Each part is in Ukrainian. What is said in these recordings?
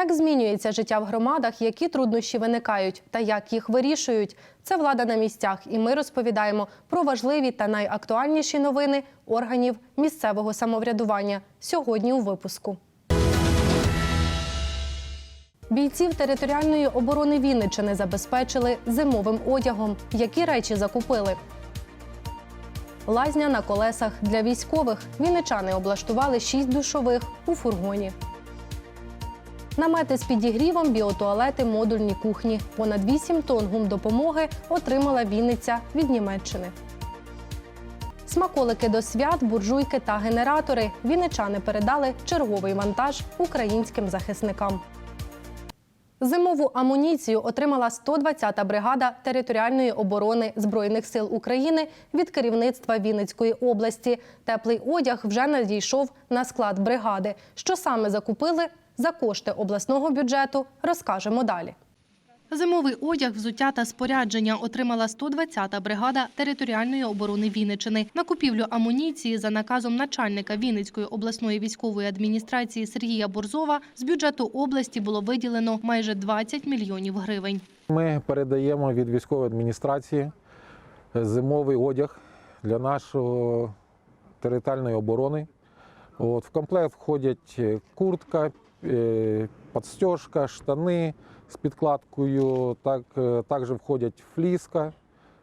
Як змінюється життя в громадах, які труднощі виникають та як їх вирішують? Це влада на місцях, і ми розповідаємо про важливі та найактуальніші новини органів місцевого самоврядування сьогодні у випуску. Бійців територіальної оборони Вінниччини забезпечили зимовим одягом. Які речі закупили? Лазня на колесах для військових. Вінничани облаштували шість душових у фургоні. Намети з підігрівом, біотуалети, модульні кухні. Понад 8 тонн гумдопомоги отримала Вінниця від Німеччини. Смаколики до свят, буржуйки та генератори. Вінничани передали черговий вантаж українським захисникам. Зимову амуніцію отримала 120-та бригада територіальної оборони Збройних сил України від керівництва Вінницької області. Теплий одяг вже надійшов на склад бригади. Що саме закупили за кошти обласного бюджету, розкажемо далі. Зимовий одяг, взуття та спорядження отримала 120-та бригада територіальної оборони Вінничини. На купівлю амуніції за наказом начальника Вінницької обласної військової адміністрації Сергія Борзова з бюджету області було виділено майже 20 мільйонів гривень. Ми передаємо від військової адміністрації зимовий одяг для нашої територіальної оборони. От, в комплект входять е, куртка, е, подстежка, штани з підкладкою. Так, е, також входять фліска,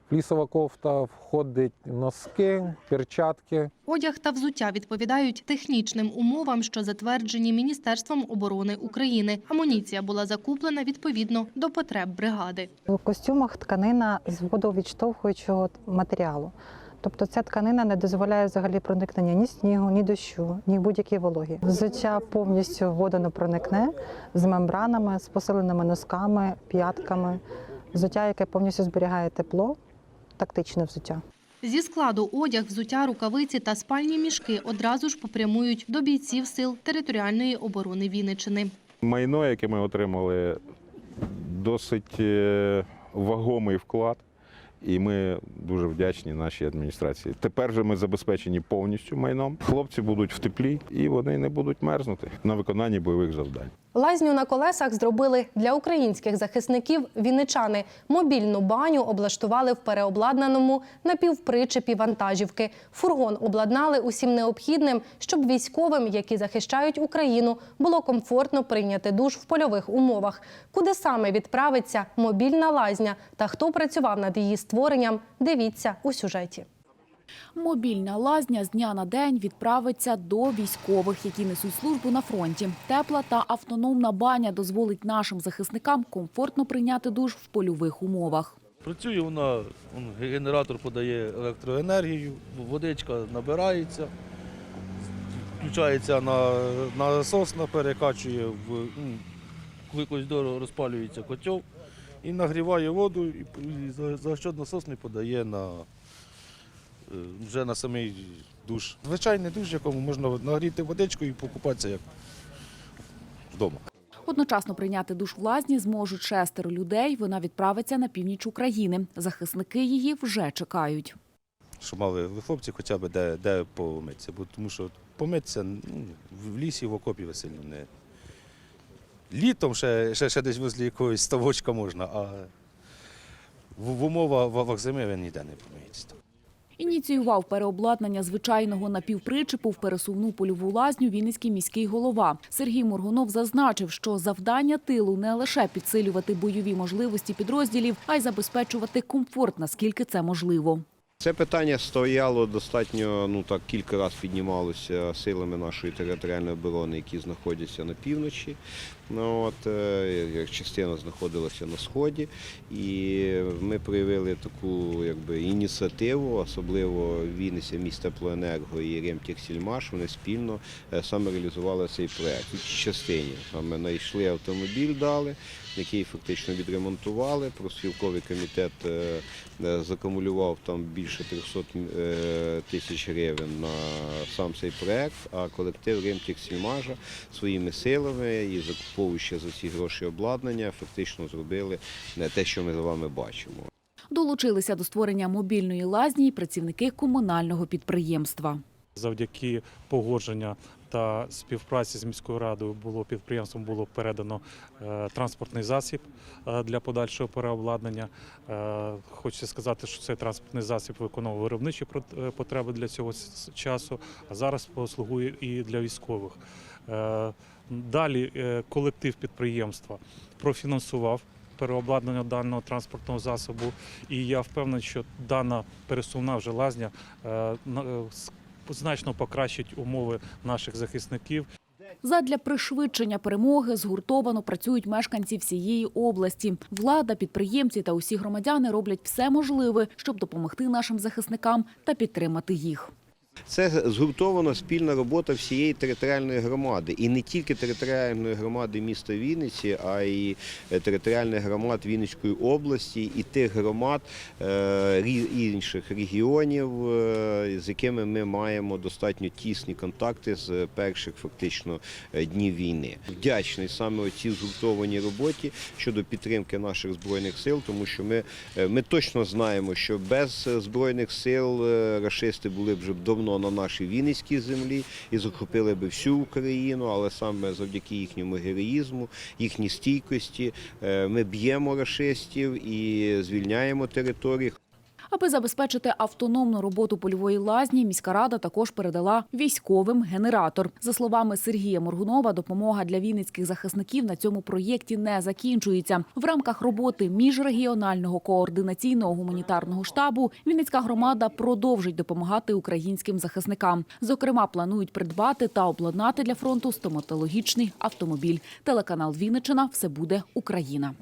флісова кофта, входять носки, перчатки. Одяг та взуття відповідають технічним умовам, що затверджені Міністерством оборони України. Амуніція була закуплена відповідно до потреб бригади. У костюмах тканина з водовідштовхуючого матеріалу. Тобто ця тканина не дозволяє взагалі проникнення ні снігу, ні дощу, ні будь-якої вологі. Взуття повністю водонепроникне з мембранами, з посиленими носками, п'ятками. Взуття, яке повністю зберігає тепло, тактичне взуття. Зі складу одяг, взуття, рукавиці та спальні мішки одразу ж попрямують до бійців сил територіальної оборони Вінничини. Майно, яке ми отримали, досить е, вагомий вклад, і ми дуже вдячні нашій адміністрації. Тепер же ми забезпечені повністю майном. Хлопці будуть в теплі і вони не будуть мерзнути на виконанні бойових завдань. Лазню на колесах зробили для українських захисників вінничани. Мобільну баню облаштували в переобладнаному напівпричепі вантажівки. Фургон обладнали усім необхідним, щоб військовим, які захищають Україну, було комфортно прийняти душ в польових умовах. Куди саме відправиться мобільна лазня та хто працював над її створенням, дивіться у сюжеті. Мобільна лазня з дня на день відправиться до військових, які несуть службу на фронті. Тепла та автономна баня дозволить нашим захисникам комфортно прийняти душ в польових умовах. Працює вона, генератор подає електроенергію, водичка набирається, включається на, на насос, перекачує в дорого розпалюється котел і нагріває воду, і, за, що насос не подає на, вже на самий душ. Звичайний душ, в якому можна нагріти водичку і покупатися як вдома. Одночасно прийняти душ в лазні зможуть шестеро людей. Вона відправиться на північ України. Захисники її вже чекають. щоб мали хлопці хоча б де, де помитися. Бо тому що помитися ну, в лісі, в окопі веселі не. Літом ще, ще, ще десь возле якогось ставочка можна, а в, в умовах зими ви ніде не помиєтеся. Ініціював переобладнання звичайного напівпричепу в пересувну польову лазню Вінницький міський голова. Сергій Моргунов зазначив, що завдання тилу не лише підсилювати бойові можливості підрозділів, а й забезпечувати комфорт, наскільки це можливо. Це питання стояло достатньо, ну так кілька разів піднімалося силами нашої територіальної оборони, які знаходяться на півночі. Ну, от, е, як частина знаходилася на сході, і ми проявили таку якби, ініціативу, особливо Вінниця, міст Теплоенерго і Ремтехсільмаш, вони спільно е, саме реалізували цей проект. Цій частині ми знайшли автомобіль, дали, який фактично відремонтували. Профспілковий комітет е, закумулював там більше 300 е, тисяч гривень на сам цей проект, а колектив Ремтехсільмажа своїми силами і закуповуючи за ці гроші обладнання, фактично зробили е, те, що ми з вами бачимо. Долучилися до створення мобільної лазні й працівники комунального підприємства. Завдяки погодження та співпраці з міською радою було підприємством було передано е, транспортний засіб е, для подальшого переобладнання. Е, Хочеться сказати, що цей транспортний засіб виконував виробничі потреби для цього часу, а зараз послугує і для військових. Далі е, колектив підприємства профінансував переобладнання даного транспортного засобу, і я впевнений, що дана пересувна вже лазня е, е, значно покращить умови наших захисників Задля пришвидшення перемоги згуртовано працюють мешканці всієї області. Влада, підприємці та усі громадяни роблять все можливе, щоб допомогти нашим захисникам та підтримати їх. Це згуртована спільна робота всієї територіальної громади. І не тільки територіальної громади міста Вінниці, а й е, територіальних громад Вінницької області і тих громад е, інших регіонів, е, з якими ми маємо достатньо тісні контакти з перших фактично днів війни. Вдячний саме цій згуртованій роботі щодо підтримки наших збройних сил, тому що ми, ми точно знаємо, що без збройних сил рашисти були б вже давно на нашій Вінницькій землі і захопили би всю Україну, але саме завдяки їхньому героїзму, їхній стійкості е, ми б'ємо рашистів і звільняємо території. Аби забезпечити автономну роботу польової лазні, міська рада також передала військовим генератор. За словами Сергія Моргунова, допомога для вінницьких захисників на цьому проєкті не закінчується. В рамках роботи міжрегіонального координаційного гуманітарного штабу Вінницька громада продовжить допомагати українським захисникам. Зокрема, планують придбати та обладнати для фронту стоматологічний автомобіль. Телеканал Вінничина все буде Україна.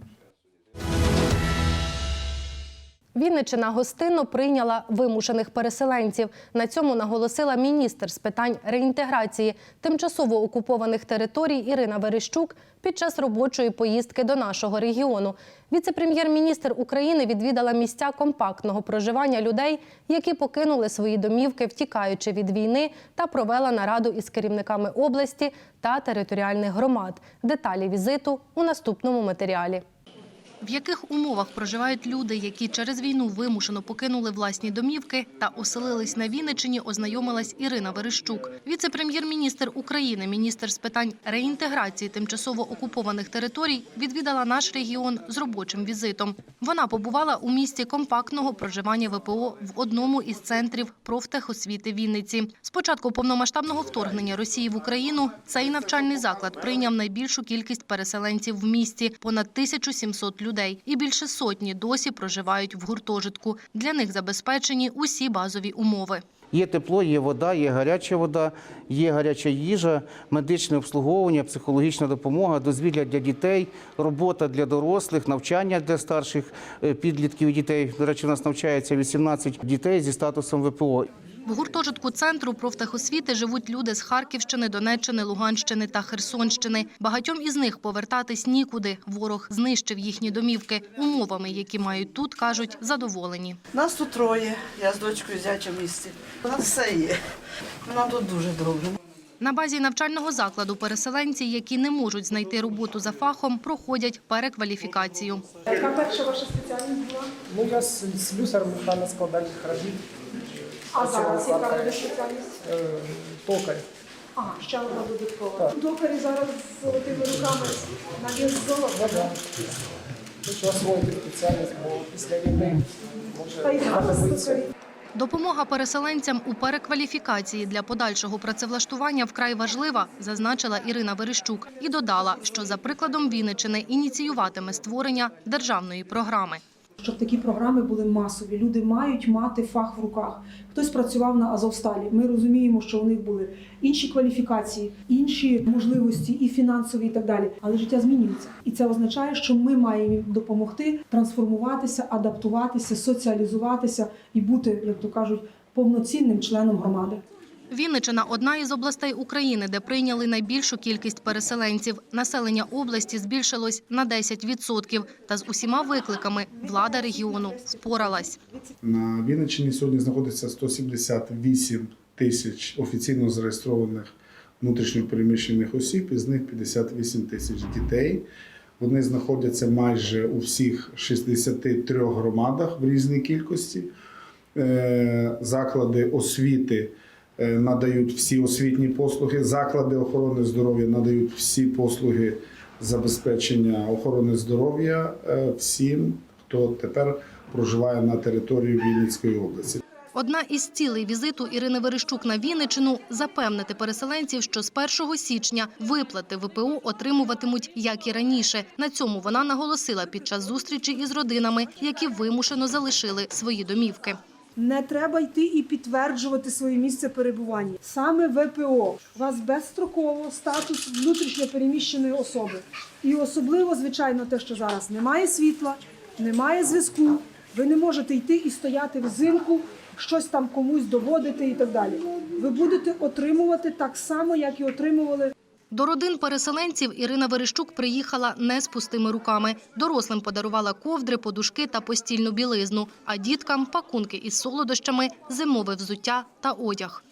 Вінничина гостинно прийняла вимушених переселенців. На цьому наголосила міністр з питань реінтеграції тимчасово окупованих територій Ірина Верещук під час робочої поїздки до нашого регіону. Віце-прем'єр-міністр України відвідала місця компактного проживання людей, які покинули свої домівки, втікаючи від війни, та провела нараду із керівниками області та територіальних громад. Деталі візиту у наступному матеріалі. В яких умовах проживають люди, які через війну вимушено покинули власні домівки та оселились на Вінничині, ознайомилась Ірина Верещук. Віце-прем'єр-міністр України, міністр з питань реінтеграції тимчасово окупованих територій, відвідала наш регіон з робочим візитом. Вона побувала у місті компактного проживання ВПО в одному із центрів профтехосвіти Вінниці. З початку повномасштабного вторгнення Росії в Україну цей навчальний заклад прийняв найбільшу кількість переселенців в місті – понад 1700 людей. І більше сотні досі проживають в гуртожитку. Для них забезпечені усі базові умови. Є тепло, є вода, є гаряча вода, є гаряча їжа, медичне обслуговування, психологічна допомога, дозвілля для дітей, робота для дорослих, навчання для старших е, підлітків і дітей. До речі, у нас навчається 18 дітей зі статусом ВПО. В гуртожитку центру профтехосвіти живуть люди з Харківщини, Донеччини, Луганщини та Херсонщини. Багатьом із них повертатись нікуди. Ворог знищив їхні домівки. Умовами, які мають тут, кажуть, задоволені. Нас тут троє, я з дочкою зятя в місті. У нас все є. Нам тут дуже добре. На базі навчального закладу переселенці, які не можуть знайти роботу за фахом, проходять перекваліфікацію. Яка перша ваша спеціальність була? Ну, я слюсар механо-складальних робіт, А зараз яка буде спеціальність? токар. А, ще одна додаткова. Токарі зараз з золотими руками на вес золота. да? Хочу освоїти спеціальність, бо після війни Та й може зараз знадобиться. токарі. Допомога переселенцям у перекваліфікації для подальшого працевлаштування вкрай важлива, зазначила Ірина Верещук і додала, що за прикладом Вінничини ініціюватиме створення державної програми. Щоб такі програми були масові. Люди мають мати фах в руках. Хтось працював на Азовсталі. Ми розуміємо, що у них були інші кваліфікації, інші можливості, і фінансові, і так далі. Але життя змінюється, і це означає, що ми маємо допомогти трансформуватися, адаптуватися, соціалізуватися і бути, як то кажуть, повноцінним членом громади. Вінничина – одна із областей України, де прийняли найбільшу кількість переселенців. Населення області збільшилось на 10%. Та з усіма викликами влада регіону впоралась. На Вінниччині сьогодні знаходиться 178 тисяч офіційно зареєстрованих внутрішньопереміщених осіб, із них 58 тисяч дітей. Вони знаходяться майже у всіх 63 громадах в різній кількості. Е, Заклади освіти надають всі освітні послуги, заклади охорони здоров'я надають всі послуги забезпечення охорони здоров'я е, всім, хто тепер проживає на території Вінницької області. Одна із цілей візиту Ірини Верещук на Вінничину – запевнити переселенців, що з 1 січня виплати ВПО отримуватимуть, як і раніше. На цьому вона наголосила під час зустрічі із родинами, які вимушено залишили свої домівки. Не треба йти і підтверджувати своє місце перебування. Саме ВПО у вас безстроково статус внутрішньо переміщеної особи. І особливо, звичайно, те, що зараз немає світла, немає зв'язку. Ви не можете йти і стояти взимку, щось там комусь доводити і так далі. Ви будете отримувати так само, як і отримували До родин переселенців Ірина Верещук приїхала не з пустими руками. Дорослим подарувала ковдри, подушки та постільну білизну, а діткам – пакунки із солодощами, зимове взуття та одяг.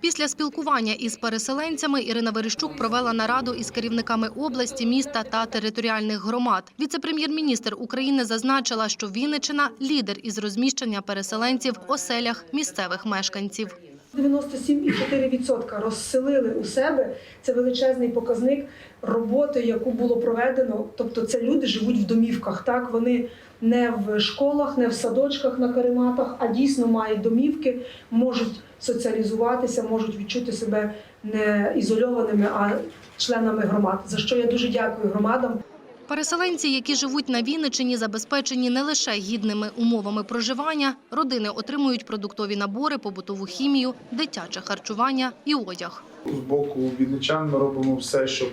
Після спілкування із переселенцями Ірина Верещук провела нараду із керівниками області, міста та територіальних громад. Віце-прем'єр-міністр України зазначила, що Вінничина – лідер із розміщення переселенців в оселях місцевих мешканців. 97,4% розселили у себе. Це величезний показник роботи, яку було проведено. Тобто, це люди живуть в домівках. Так вони не в школах, не в садочках на карематах, а дійсно мають домівки, можуть соціалізуватися, можуть відчути себе не ізольованими, а членами громад. За що я дуже дякую громадам. Переселенці, які живуть на Вінничині, забезпечені не лише гідними умовами проживання. Родини отримують продуктові набори, побутову хімію, дитяче харчування і одяг. З боку вінничан ми робимо все, щоб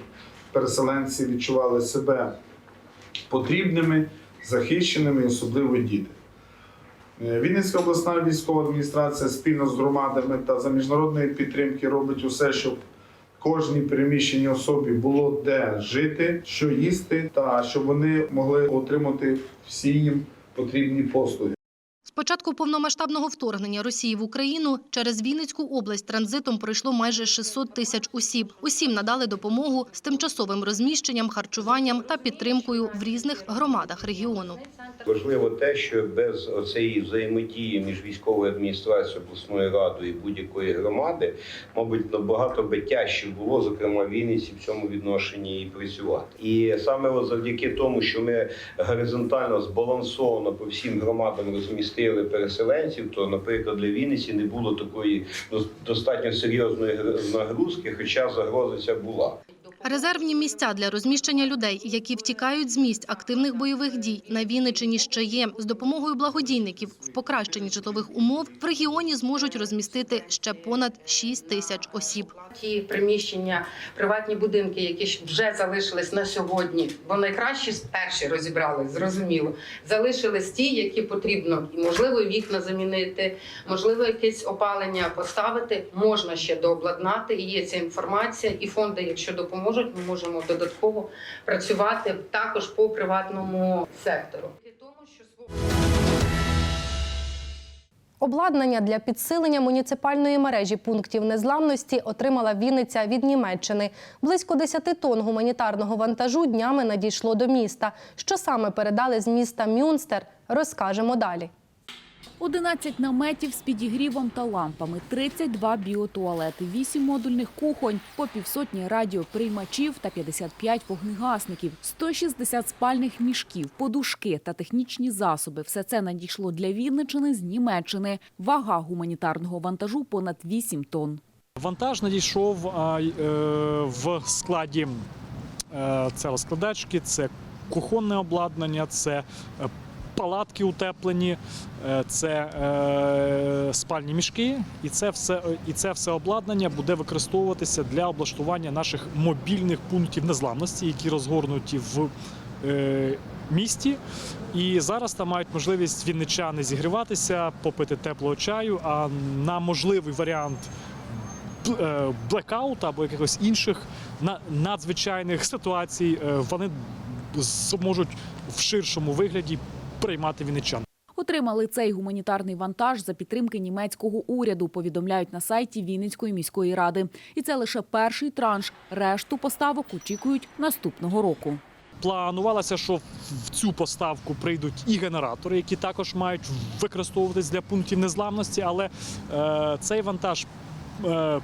переселенці відчували себе потрібними, захищеними, особливо діти. Е, Вінницька обласна військова адміністрація спільно з громадами та за міжнародної підтримки робить усе, щоб кожній переміщеній особі було де жити, що їсти, та щоб вони могли отримати всі їм потрібні послуги. Початку повномасштабного вторгнення Росії в Україну через Вінницьку область транзитом пройшло майже 600 тисяч осіб. Усім надали допомогу з тимчасовим розміщенням, харчуванням та підтримкою в різних громадах регіону. Важливо те, що без оцеї взаємодії між військовою адміністрацією, обласною радою і будь-якої громади, мабуть, набагато би тяжче було, зокрема Вінниці, в цьому відношенні і працювати. І саме завдяки тому, що ми горизонтально збалансовано по всім громадам розмістили переселенців, то, наприклад, для Вінниці не було такої дос- достатньо серйозної нагрузки, хоча загроза ця була. Резервні місця для розміщення людей, які втікають з місць активних бойових дій на Вінничині ще є. З допомогою благодійників в покращенні житлових умов в регіоні зможуть розмістити ще понад 6 тисяч осіб. Ті приміщення, приватні будинки, які вже залишились на сьогодні, бо найкращі перші розібрали, зрозуміло. Залишились ті, які потрібно, можливо вікна замінити, можливо, якесь опалення поставити. Можна ще дообладнати. І є ця інформація, і фонди, якщо допоможуть, ми можемо додатково працювати також по приватному сектору. Обладнання для підсилення муніципальної мережі пунктів незламності отримала Вінниця від Німеччини. Близько 10 тонн гуманітарного вантажу днями надійшло до міста. Що саме передали з міста Мюнстер, розкажемо далі. 11 наметів з підігрівом та лампами, 32 біотуалети, 8 модульних кухонь, по півсотні радіоприймачів та 55 вогнегасників, 160 спальних мішків, подушки та технічні засоби. Все це надійшло для Вінничини з Німеччини. Вага гуманітарного вантажу понад 8 тонн. Вантаж надійшов а, е, в складі е, це розкладачки, це кухонне обладнання, це е, палатки утеплені, е, це е, спальні мішки, і це все і це все обладнання буде використовуватися для облаштування наших мобільних пунктів незламності, які розгорнуті в е, місті. І зараз там мають можливість вінничани зігріватися, попити теплого чаю. А на можливий варіант бл- е, блекаута або якихось інших надзвичайних ситуацій е, вони зможуть в ширшому вигляді приймати вінничан. Отримали цей гуманітарний вантаж за підтримки німецького уряду, повідомляють на сайті Вінницької міської ради. І це лише перший транш. Решту поставок очікують наступного року. Планувалося, що в цю поставку прийдуть і генератори, які також мають використовуватись для пунктів незламності, але е, цей вантаж е,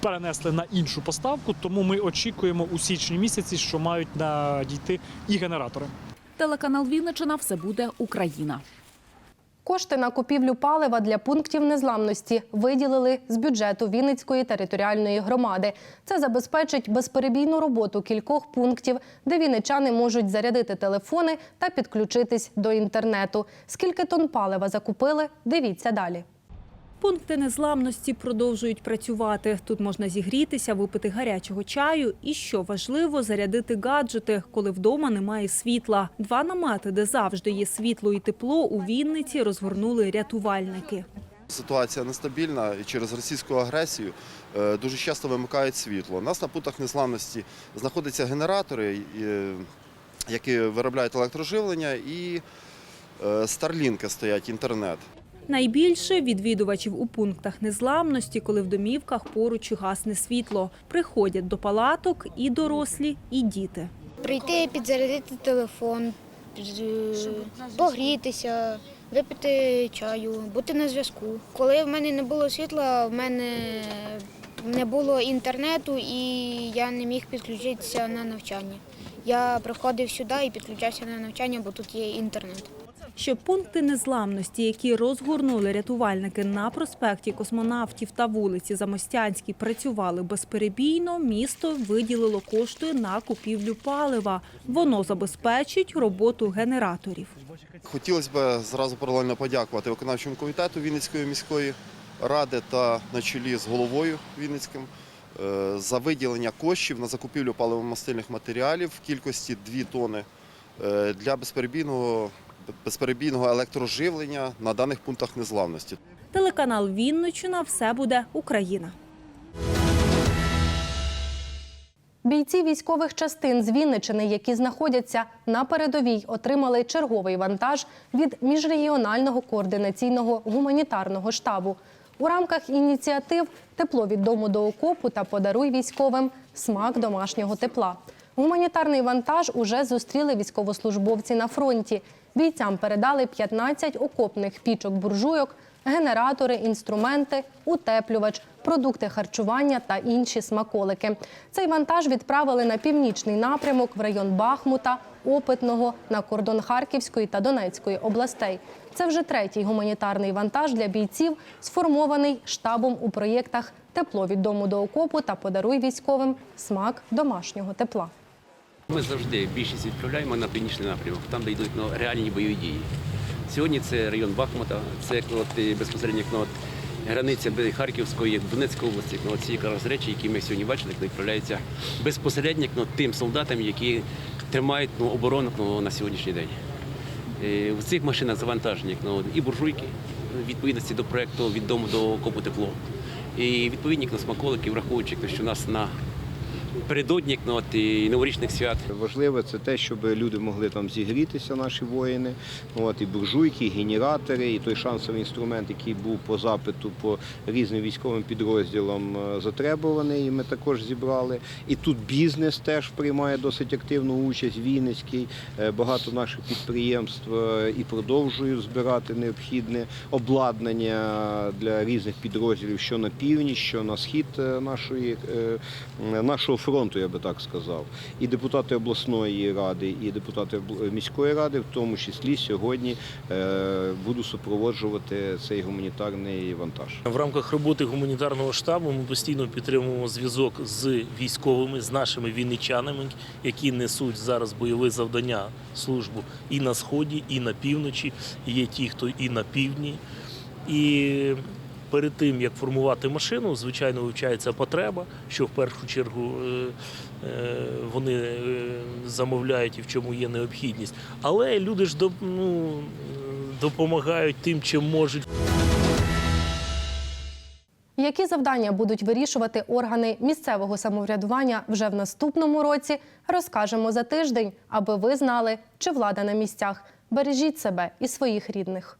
перенесли на іншу поставку, тому ми очікуємо у січні місяці, що мають надійти і генератори. Телеканал Вінничина все буде Україна. Кошти на купівлю палива для пунктів незламності виділили з бюджету Вінницької територіальної громади. Це забезпечить безперебійну роботу кількох пунктів, де вінничани можуть зарядити телефони та підключитись до інтернету. Скільки тонн палива закупили? Дивіться далі. Пункти незламності продовжують працювати. Тут можна зігрітися, випити гарячого чаю і, що важливо, зарядити гаджети, коли вдома немає світла. Два намети, де завжди є світло і тепло, у Вінниці розгорнули рятувальники. Ситуація нестабільна і через російську агресію е, дуже часто вимикають світло. У нас на пунктах незламності знаходяться генератори, е, які виробляють електроживлення, і е, старлінки стоять інтернет. Найбільше відвідувачів у пунктах незламності, коли в домівках поруч гасне світло. Приходять до палаток і дорослі, і діти. Прийти, підзарядити телефон, погрітися, випити чаю, бути на зв'язку. Коли в мене не було світла, в мене не було інтернету і я не міг підключитися на навчання. Я приходив сюди і підключався на навчання, бо тут є інтернет. Щоб пункти незламності, які розгорнули рятувальники на проспекті космонавтів та вулиці Замостянській, працювали безперебійно, місто виділило кошти на купівлю палива. Воно забезпечить роботу генераторів. Хотілося б зразу паралельно подякувати виконавчому комітету Вінницької міської ради та на чолі з головою Вінницьким е, за виділення коштів на закупівлю паливомастильних матеріалів в кількості 2 тони е, для безперебійного, безперебійного електроживлення на даних пунктах незламності. Телеканал Вінничина все буде Україна. Бійці військових частин з Вінничини, які знаходяться на передовій, отримали черговий вантаж від міжрегіонального координаційного гуманітарного штабу. У рамках ініціатив Тепло від дому до окопу та подаруй військовим смак домашнього тепла. Гуманітарний вантаж уже зустріли військовослужбовці на фронті. Бійцям передали 15 окопних пічок буржуйок, генератори, інструменти, утеплювач, продукти харчування та інші смаколики. Цей вантаж відправили на північний напрямок в район Бахмута, Опитного, на кордон Харківської та Донецької областей. Це вже третій гуманітарний вантаж для бійців, сформований штабом у проєктах Тепло від дому до окопу та подаруй військовим смак домашнього тепла. Ми завжди більшість відправляємо на північний напрямок, там де йдуть ну, реальні бойові дії. Сьогодні це район Бахмута, це от, безпосередньо ну, от, границя Харківської, Донецької області. Ну, ці якраз речі, які ми сьогодні бачили, відправляються безпосередньо ну, тим солдатам, які тримають ну, оборону ну, на сьогоднішній день. Е, В цих машинах завантажені ну, і буржуйки, відповідності до проєкту від дому до окопу тепло. І відповідні ну, смаколики, враховуючи, що у нас на передодні ну, от, і новорічних свят. Важливе це те, щоб люди могли там зігрітися, наші воїни. От, і буржуйки, і генератори, і той шансовий інструмент, який був по запиту по різним військовим підрозділам е, затребуваний, і ми також зібрали. І тут бізнес теж приймає досить активну участь, Вінницький. Е, Багато наших підприємств е, і продовжують збирати необхідне обладнання для різних підрозділів, що на північ, що на схід нашої, нашого фронту, я би так сказав. І депутати обласної ради, і депутати міської ради, в тому числі сьогодні е, буду супроводжувати цей гуманітарний вантаж. В рамках роботи гуманітарного штабу ми постійно підтримуємо зв'язок з військовими, з нашими вінничанами, які несуть зараз бойове завдання службу і на сході, і на півночі. Є ті, хто і на півдні. І перед тим як формувати машину, звичайно, вивчається потреба, що в першу чергу е, е, вони е, замовляють і в чому є необхідність. Але люди ж ну, допомагають тим, чим можуть. Які завдання будуть вирішувати органи місцевого самоврядування вже в наступному році, розкажемо за тиждень, аби ви знали, чи влада на місцях. Бережіть себе і своїх рідних.